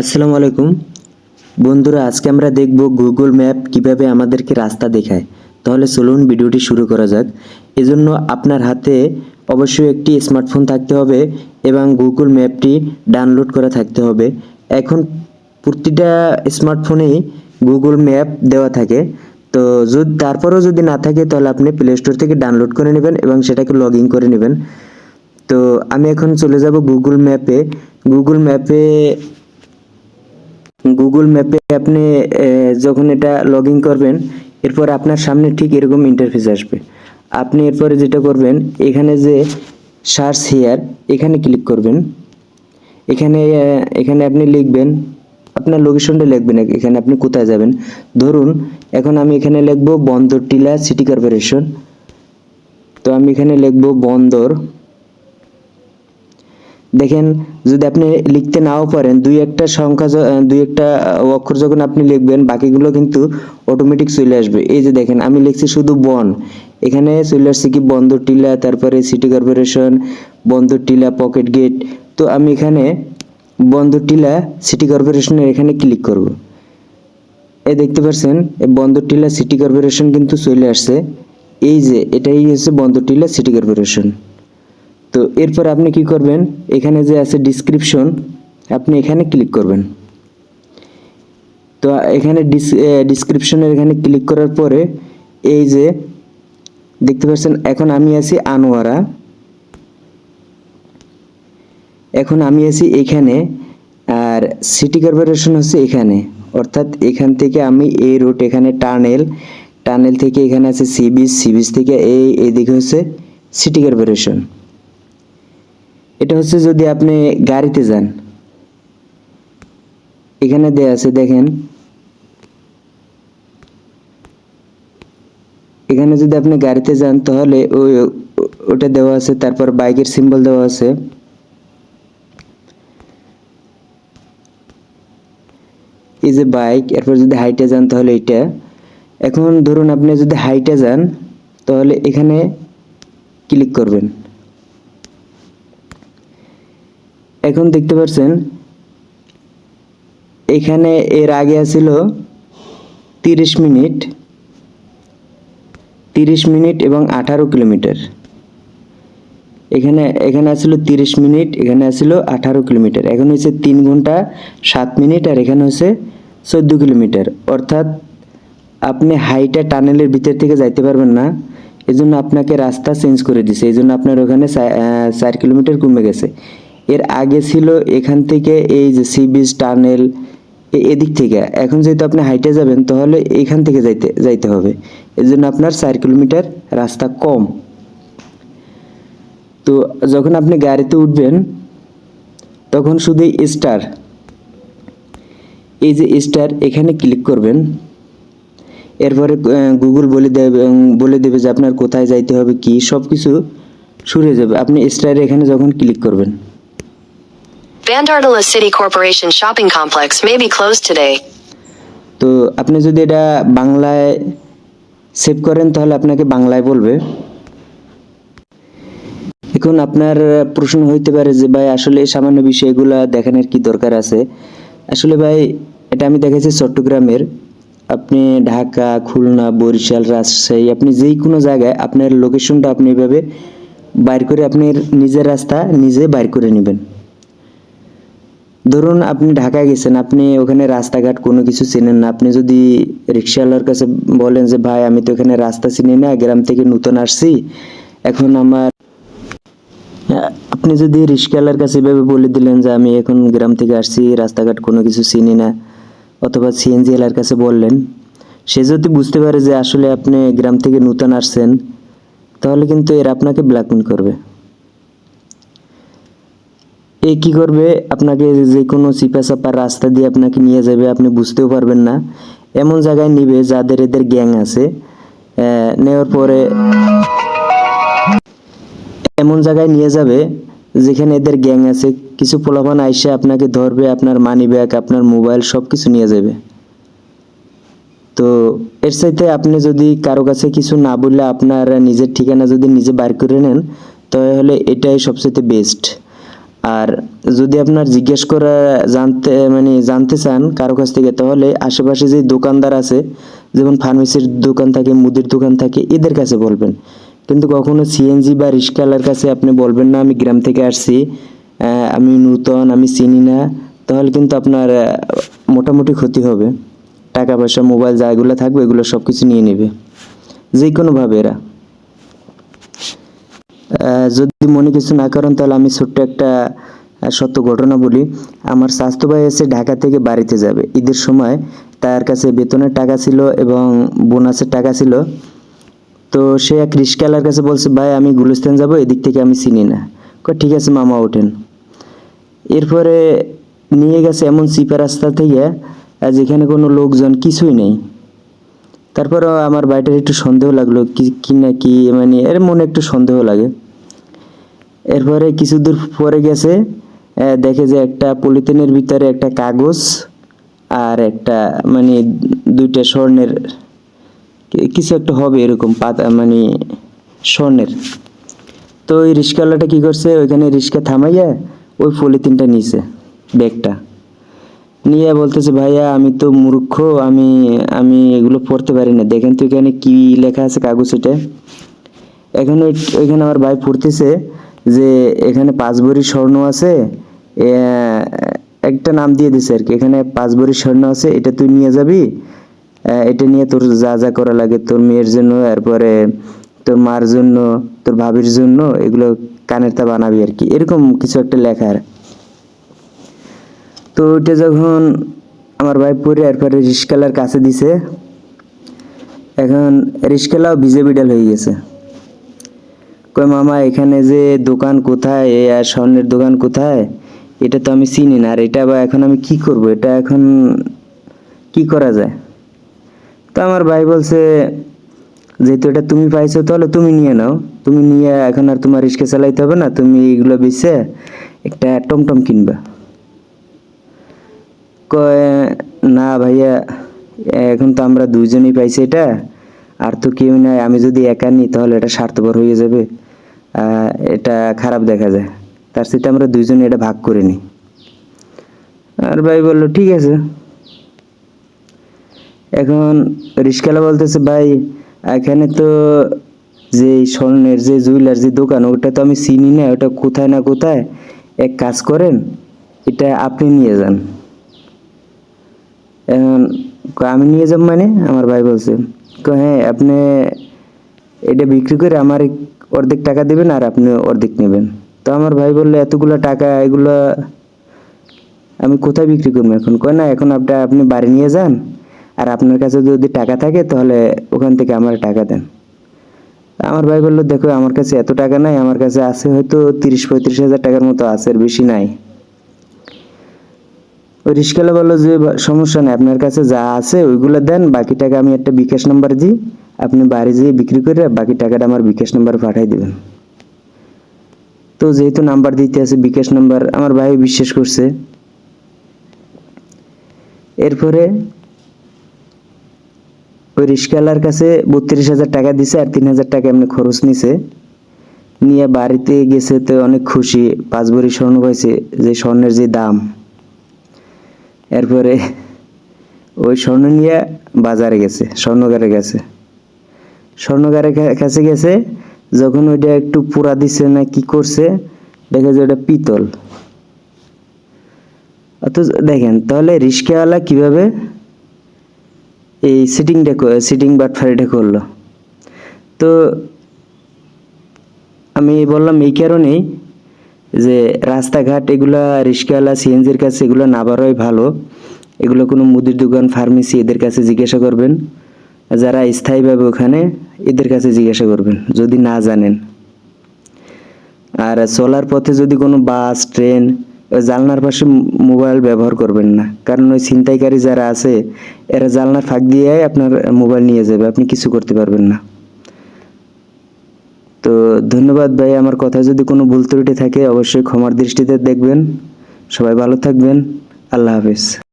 আসসালামু আলাইকুম। বন্ধুরা, আজকে আমরা দেখব গুগল ম্যাপ কীভাবে আমাদেরকে রাস্তা দেখায়। তাহলে চলুন ভিডিওটি শুরু করা যাক। এজন্য আপনার হাতে অবশ্যই একটি স্মার্টফোন থাকতে হবে এবং গুগল ম্যাপটি ডাউনলোড করা থাকতে হবে। এখন প্রতিটা স্মার্টফোনেই গুগল ম্যাপ দেওয়া থাকে। তো যদি তারপরেও যদি না থাকে, তাহলে আপনি প্লে স্টোর থেকে ডাউনলোড করে নেবেন এবং সেটাকে লগ ইন করে নেবেন। তো আমি এখন চলে যাব গুগল ম্যাপে গুগল ম্যাপে গুগল ম্যাপে আপনি যখন এটা লগ ইন করবেন, এরপর আপনার সামনে ঠিক এরকম ইন্টারফেস আসবে। আপনি এরপরে যেটা করবেন, এখানে যে সার্চ হেয়ার এখানে ক্লিক করবেন। এখানে এখানে আপনি লিখবেন, আপনার লোকেশনটা লিখবেন, এখানে আপনি কোথায় যাবেন। ধরুন, এখন আমি এখানে লিখব বন্দর টিলা সিটি কর্পোরেশন তো আমি এখানে লিখব বন্দর দেখেন, যদি আপনি লিখতে নাও পারেন, দুই একটা সংখ্যা দুই একটা অক্ষর যখন আপনি লিখবেন, বাকিগুলো কিন্তু অটোমেটিক চলে আসবে। এই যে দেখেন, আমি লিখছি শুধু বন। এখানে চলে আসছে কি বন্দর টিলা, তারপরে সিটি কর্পোরেশন বন্দর টিলা পকেট গেট তো আমি এখানে বন্দর টিলা সিটি কর্পোরেশনের এখানে ক্লিক করব। এ দেখতে পাচ্ছেন বন্দর টিলা সিটি কর্পোরেশন কিন্তু চলে আসছে। এই যে, এটাই হচ্ছে বন্দর টিলা সিটি কর্পোরেশন তো এরপর আপনি কি করবেন? এখানে যে আছে ডিসক্রিপশন আপনি এখানে ক্লিক করবেন। তো এখানে ডিসক্রিপশনের এখানে ক্লিক করার পরে এই যে দেখতে পাচ্ছেন, এখন আমি আছি আনোয়ারা। এখন আমি আছি এখানে, আর সিটি কর্পোরেশন হচ্ছে এখানে। অর্থাৎ এখান থেকে আমি এই রুট এখানে টানেল টানেল থেকে এখানে আছে সি বিচ সি বিচ থেকে এই এইদিকে হচ্ছে সিটি কর্পোরেশন এটা হচ্ছে যদি আপনি গাড়িতে যান। এখানে দেয়া আছে, দেখেন। এখানে যদি আপনি গাড়িতে যান, তাহলে ওই ওটা দেওয়া আছে, তারপর বাইকের সিম্বল দেওয়া আছে। এই যে বাইক, এরপর যদি হাইটে যান, তাহলে এটা। এখন ধরুন আপনি যদি হাইটে যান, তাহলে এখানে ক্লিক করবেন। এখন দেখতে পাচ্ছেন এখানে এর আগে ছিল তিরিশ মিনিট তিরিশ মিনিট এবং আঠারো কিলোমিটার। এখানে এখানে আসছিল তিরিশ মিনিট, এখানে আসছিল আঠারো কিলোমিটার। এখন হচ্ছে তিন ঘণ্টা সাত মিনিট আর এখানে হচ্ছে চোদ্দ কিলোমিটার। অর্থাৎ আপনি হাইটা টানেলের ভিতর থেকে যাইতে পারবেন না। এজন্য আপনাকে রাস্তা চেঞ্জ করে দিছে। এই জন্য আপনার ওখানে চার কিলোমিটার কমে গেছে। এর আগে ছিল এখান থেকে এই যে সি বিচ টানেল এদিক থেকে। এখন যেহেতু আপনি হাইটে যাবেন, তাহলে এখান থেকে যাইতে যাইতে হবে। এর জন্য আপনার চার কিলোমিটার রাস্তা কম। তো যখন আপনি গাড়িতে উঠবেন, তখন শুধু স্টার। এই যে স্টার, এখানে ক্লিক করবেন। এরপরে গুগল বলে দেবে বলে দেবে যে আপনার কোথায় যাইতে হবে, কি সব কিছু শুরু হয়ে যাবে। আপনি স্টার এখানে যখন ক্লিক করবেন। Vandardala City Corporation shopping complex may be closed today. তো আপনি যদি এটা বাংলায় সেভ করেন, তাহলে আপনাকে বাংলায় বলবে। এখন আপনার প্রশ্ন হইতে পারে যে, ভাই, আসলে সামান্য বিষয়গুলো দেখানোর কি দরকার আছে? আসলে ভাই, এটা আমি দেখেছি চট্টগ্রামের। আপনি ঢাকা, খুলনা, বরিশাল, রাজশাহী, আপনি যেই কোনো জায়গায় আপনার লোকেশনটা আপনি এভাবে বাইর করে আপনার নিজের রাস্তা নিজে বাইর করে নেবেন। ধরুন আপনি ঢাকায় গেছেন, আপনি ওখানে রাস্তাঘাট কোনো কিছু চেনেন না। আপনি যদি রিক্সাওয়ালার কাছে বলেন যে, ভাই, আমি তো এখানে রাস্তা চিনি না, গ্রাম থেকে নতুন আসছি। এখন আমার আপনি যদি রিক্সাওয়ালার কাছে এভাবে বলে দিলেন যে, আমি এখন গ্রাম থেকে আসছি, রাস্তাঘাট কোনো কিছু চিনি না, অথবা সিএনজি এলার কাছে বললেন, সে যদি বুঝতে পারে যে, আসলে আপনি গ্রাম থেকে নতুন আসছেন, তাহলে কিন্তু এরা আপনাকে ব্ল্যাকমেল করবে। এ কি করবে? আপনাকে যে কোনো চিপা চাপা রাস্তা দিয়ে আপনাকে নিয়ে যাবে, আপনি বুঝতেও পারবেন না। এমন জায়গায় নিবে যাদের এদের গ্যাং আছে। নেওয়ার পরে এমন জায়গায় নিয়ে যাবে যেখানে এদের গ্যাং আছে। কিছু পোলাপান আইসে আপনাকে ধরবে, আপনার মানি ব্যাগ আপনার মোবাইল সব কিছু নিয়ে যাবে। তো এর সাথে আপনি যদি কারও কাছে কিছু না বললে আপনার নিজের ঠিকানা যদি নিজে বার করে নেন, তাহলে এটাই সবচেয়ে বেস্ট আর যদি আপনার জিজ্ঞেস করা জানতে মানে জানতে চান কারও কাছ থেকে, তাহলে আশেপাশে যে দোকানদার আছে, যেমন ফার্মেসির দোকান থাকে, মুদির দোকান থাকে, এদের কাছে বলবেন। কিন্তু কখনো সিএনজি বা রিক্সাওয়ালার কাছে আপনি বলবেন না, আমি গ্রাম থেকে আসছি আমি নূতন, আমি চিনি না। তাহলে কিন্তু আপনার মোটামুটি ক্ষতি হবে। টাকা পয়সা, মোবাইল, যা এগুলো থাকবে, এগুলো সব কিছু নিয়ে নেবে। যে কোনোভাবে এরা। যদি মনে কিছু না করেন, তাহলে আমি ছোট্ট একটা সত্য ঘটনা বলি। আমার স্বাস্থ্য ভাই এসে ঢাকা থেকে বাড়িতে যাবে। ঈদের সময় তার কাছে বেতনের টাকা ছিল এবং বোনাসের টাকা ছিল। তো সে এক রিস্কালার কাছে বলছে, ভাই, আমি গুলিস্তান যাব, এদিক থেকে আমি চিনি না। কয়, ঠিক আছে মামা, ওঠেন। এরপরে নিয়ে গেছে এমন চিপা রাস্তা থেকে যেখানে কোনো লোকজন কিছুই নেই। তারপরও আমার বাড়িটার একটু সন্দেহ লাগল, কি কি না কি মানে এর মনে একটু সন্দেহ লাগে। এরপরে কিছু দূর পরে গেছে দেখে যে একটা পলিথিনের ভিতরে একটা কাগজ আর একটা মানে দুইটা স্বর্ণের কিছু একটা হবে এরকম পাতা মানে স্বর্ণের। তো ওই রিক্সাওয়ালাটা কি করছে? ওইখানে রিক্সা থামাইয়া ওই পলিথিনটা নিছে, ব্যাগটা। নিয়ে বলতেছে, ভাইয়া, আমি তো মূর্খ, আমি আমি এগুলো পড়তে পারি না। দেখেন তো এখানে কি লেখা আছে কাগজ এটা? এখন ওইখানে আমার ভাই পড়তেছে যে এখানে পাঁচ ভরি স্বর্ণ আছে একটা নাম দিয়ে দিছে আর কি। এখানে পাঁচ ভরি স্বর্ণ আছে, এটা তুই নিয়ে যাবি এটা নিয়ে তোর যা যা করা লাগে তোর মেয়ের জন্য, এরপরে তোর মার জন্য, তোর ভাবির জন্য এগুলো কানের তা বানাবি আর কি। এরকম কিছু একটা লেখা আর। তো ওইটা যখন আমার ভাই পরে এরপরে রিস্কালার কাছে দিছে, এখন রিস্কালাও ভিজে বিড়াল হয়ে গেছে। কই মামা, এখানে যে দোকান কোথায়? এ আর স্বর্ণের দোকান কোথায়? এটা তো আমি চিনি না। আর এটা বা এখন আমি কি করব? এটা এখন কি করা যায়? তো আমার ভাই বলছে, যেহেতু এটা তুমি পাইছো, তাহলে তুমি নিয়ে নাও। তুমি নিয়ে এখন আর তোমার রিস্কে চালাইতে হবে না। তুমি এগুলো বেচে একটা টমটম কিনবা। কয়, না ভাইয়া, এখন তো আমরা দুইজনই পাইছি এটা। আর তো কেউ নাই। আমি যদি একা নিই, তাহলে এটা স্বার্থপর হয়ে যাবে। এটা খারাপ দেখা যায়। তার সাথে আমরা দুইজনে এটা ভাগ করে নিই। আর ভাই বলল, ঠিক আছে। এখন রিস্কালা বলতেছে, ভাই, এখানে তো যে স্বর্ণের যে জুয়েলার যে দোকান, ওটা তো আমি চিনি না, ওটা কোথায় না কোথায়? এক কাজ করেন, এটা আপনি নিয়ে যান। এখন আমি নিয়ে যাব মানে? আমার ভাই বলছে হ্যাঁ আপনি এটা বিক্রি করে আমার অর্ধেক টাকা দেবেন আর আপনি অর্ধেক নেবেন। তো আমার ভাই বলল, এতগুলো টাকা, এগুলো আমি কোথায় বিক্রি করব? এখন কয়, না, এখন আপনি আপনি বাড়ি নিয়ে যান আর আপনার কাছে যদি টাকা থাকে তাহলে ওখান থেকে আমার টাকা দেন। আমার ভাই বলল, দেখো, আমার কাছে এত টাকা নাই, আমার কাছে আছে হয়তো তিরিশ পঁয়ত্রিশ হাজার টাকার মতো আছে, আর বেশি নাই। ওই রিস্কালা বলল যে সমস্যা নেই, আপনার কাছে যা আছে ওইগুলো দেন, বাকি টাকা আমি একটা বিকাশ নাম্বার দিই আপনি বাড়ি যেয়ে বিক্রি করে বাকি টাকাটা আমার বিকাশ নাম্বারে পাঠাই দেবেন। তো যেহেতু নাম্বার দিতে আছে বিকাশ নাম্বার আমার ভাই বিশ্বাস করছে। এরপরে ওই রিস্কালার কাছে বত্রিশ হাজার টাকা দিছে আর তিন হাজার টাকা এমনি খরচ নিছে। নিয়ে বাড়িতে গেছে তো অনেক খুশি, পাঁচ ভরি স্বর্ণ পাইছে, যে স্বর্ণের যে দাম। এরপরে ওই স্বর্ণ নিয়ে বাজারে গেছে স্বর্ণকারের কাছে স্বর্ণকারের কাছে গেছে, যখন ওইটা একটু পুরা দিছে না কি করছে, দেখা যে ওটা পিতল। অথচ দেখেন, তাহলে রিস্কাওয়ালা কীভাবে এই সিটিংটা সিটিং বাটফারিটা করল? তো আমি বললাম, এই কারণেই যে রাস্তাঘাট এগুলা রিক্সাওয়ালা সিএনজির কাছে এগুলো না বাড়াই ভালো। এগুলো কোনো মুদির দোকান ফার্মেসি এদের কাছে জিজ্ঞাসা করবেন। যারা স্থায়ীভাবে ওখানে এদের কাছে জিজ্ঞাসা করবেন, যদি না জানেন। আর চলার পথে যদি কোনো বাস, ট্রেন জানলার পাশে মোবাইল ব্যবহার করবেন না। কারণ ওই ছিনতাইকারী যারা আছে, এরা জানলার ফাঁক দিয়ে আপনার মোবাইল নিয়ে যাবে, আপনি কিছু করতে পারবেন না। তো ধন্যবাদ ভাই, আমার কথা যদি কোনো ভুল ত্রুটি থাকে, অবশ্যই ক্ষমার দৃষ্টিতে দেখবেন। সবাই ভালো থাকবেন। আল্লাহ হাফেজ।